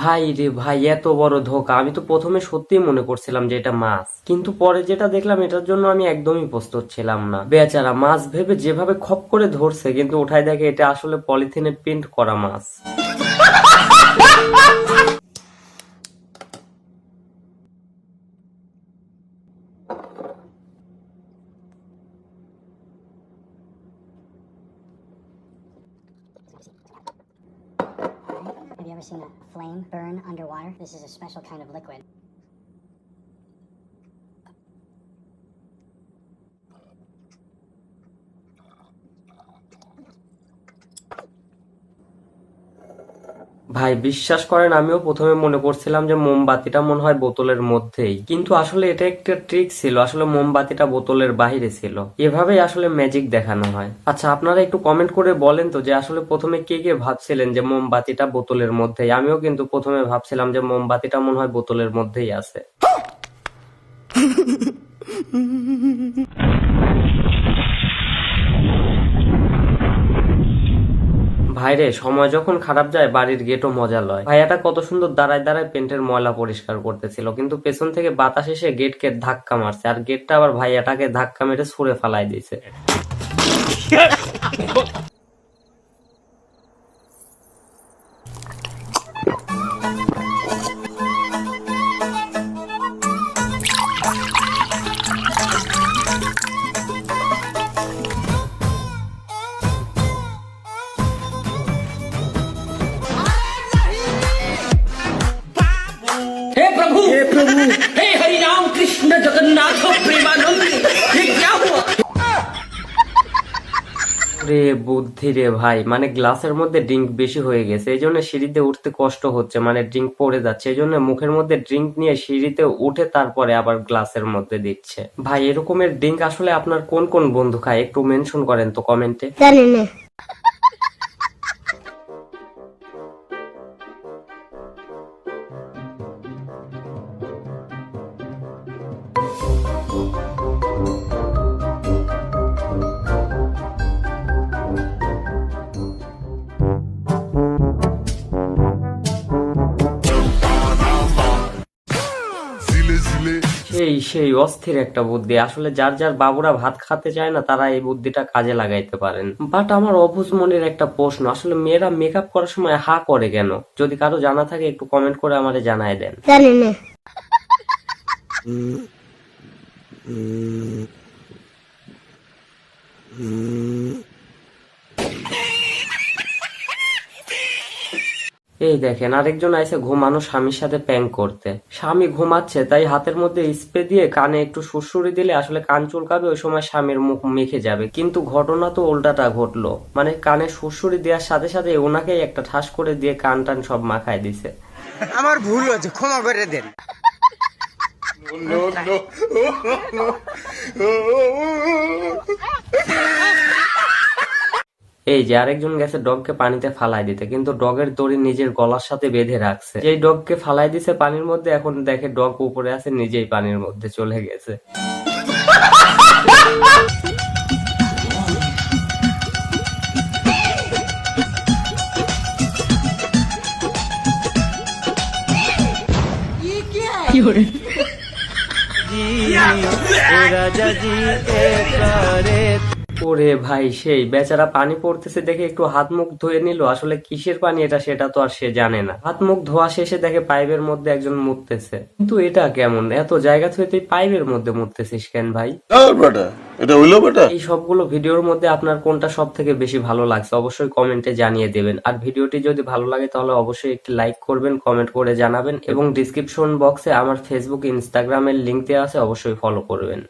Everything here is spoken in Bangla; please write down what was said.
ভাই রে ভাই, এত বড় ধোকা। আমি তো প্রথমে সত্যিই মনে করছিলাম যে এটা মাছ। কিন্তু পরে যেটা দেখলাম, এটার জন্য আমি একদমই প্রস্তুত ছিলাম না। বেচারা মাছ ভেবে যেভাবে খপ করে ধরছে, কিন্তু উঠাই দেখে এটা আসলে পলিথিনে প্রিন্ট করা মাছ। Ever seen a flame burn underwater? This is a special kind of liquid. ভাই, বিশ্বাস করেন, আমিও প্রথমে মনে করছিলাম যে মোমবাতিটা মনে হয় বোতলের মধ্যেই। কিন্তু আসলে এটা একটা ট্রিক ছিল। আসলে মোমবাতিটা বোতলের বাইরে ছিল। এভাবেই আসলে ম্যাজিক দেখানো হয়। আচ্ছা আপনারা একটু কমেন্ট করে বলেন তো যে আসলে প্রথমে কে কে ভাবছিলেন যে মোমবাতিটা বোতলের মধ্যেই? আমিও কিন্তু প্রথমে ভাবছিলাম যে মোমবাতিটা মনে হয় বোতলের মধ্যেই আছে। ভাইরে, সময় যখন খারাপ যায়, বাড়ির গেটও মজা লয়। ভাইয়াটা কত সুন্দর দাঁড়ায় দাঁড়ায় পেন্টের ময়লা পরিষ্কার করতেছিল, কিন্তু পেছন থেকে বাতাস এসে গেটকে ধাক্কা মারছে, আর গেটটা আবার ভাইয়াটাকে ধাক্কা মেরে ছুঁড়ে ফালাই দিয়েছে। प्रभु हे प्रभु हे हरि राम कृष्ण जगन्नाथ प्रेमानंद ये क्या हुआ রে বুদ্ধি রে ভাই মানে গ্লাসের মধ্যে ড্রিঙ্ক বেশি হয়ে গেছে এই জন্য সিঁড়িতে উঠতে কষ্ট হচ্ছে মানে ড্রিঙ্ক পড়ে যাচ্ছে এই জন্য মুখের মধ্যে ড্রিঙ্ক নিয়ে সিঁড়িতে উঠে তারপরে আবার গ্লাসের মধ্যে দিচ্ছে ভাই এরকমের ড্রিঙ্ক আসলে আপনার কোন কোন বন্ধু খায় একটু মেনশন করেন তো কমেন্টে জানি না সেই সেই অস্থির একটা বুদ্ধি। আসলে যার যার বাবুরা ভাত খাতে চায় না তারা এই বুদ্ধিটা কাজে লাগাইতে পারেন। বাট আমার অবুজ মনের একটা প্রশ্ন আসলে মেয়েরা মেকআপ করার সময় হা করে কেন? যদি কারও জানা থাকে একটু কমেন্ট করে আমাদের জানাই দেন। জানি না। এই দেখেন আরেকজন আইসে ঘুমানো স্বামীর সাথে প্যাং করতে স্বামী ঘুমাচ্ছে তাই হাতের মধ্যে স্প্রে দিয়ে কানে একটু সুরসুরি দিলে আসলে কান চুলকাবে ওই সময় স্বামীর মুখ মেখে যাবে কিন্তু ঘটনা তো উল্টাটা ঘটলো মানে কানে সুরসুরি দেওয়ার সাথে সাথে ওনাকেই একটা ঠাস করে দিয়ে কান টান সব মাখায় দিছে আমার ভুল হয়েছে ক্ষমা করে দেন এই যে আরেকজন গেছে ডগকে পানিতে ফালাই দিতে কিন্তু ডগের দড়ি নিজের গলার সাথে বেঁধে রাখছে। যেই ডগকে ফালাই দিছে পানির মধ্যে এখন দেখে ডগ উপরে আছে নিজেই পানির মধ্যে চলে গেছে। ওরে ভাই সেই বেচারা পানি পড়তেছে দেখে একটু হাত মুখ ধুয়ে নিল। আসলে কিসের পানি এটা সেটা তো আর সে জানে না। হাত মুখ ধোয়া শেষে দেখে পাইপের মধ্যে একজন মুততেছে। কিন্তু এটা কেমন? এত জায়গা থেকে তুই পাইপের মধ্যে মুততেছিস কেন ভাই? এটা হইল বেটা এই সবগুলো ভিডিওর মধ্যে আপনার কোনটা সব থেকে বেশি ভালো লাগছে অবশ্যই কমেন্টে জানিয়ে দেবেন। আর ভিডিওটি যদি ভালো লাগে তাহলে অবশ্যই একটি লাইক করবেন কমেন্ট করে জানাবেন এবং ডিসক্রিপশন বক্সে আমার ফেসবুক ইনস্টাগ্রামের লিংক দেওয়া আছে অবশ্যই ফলো করবেন।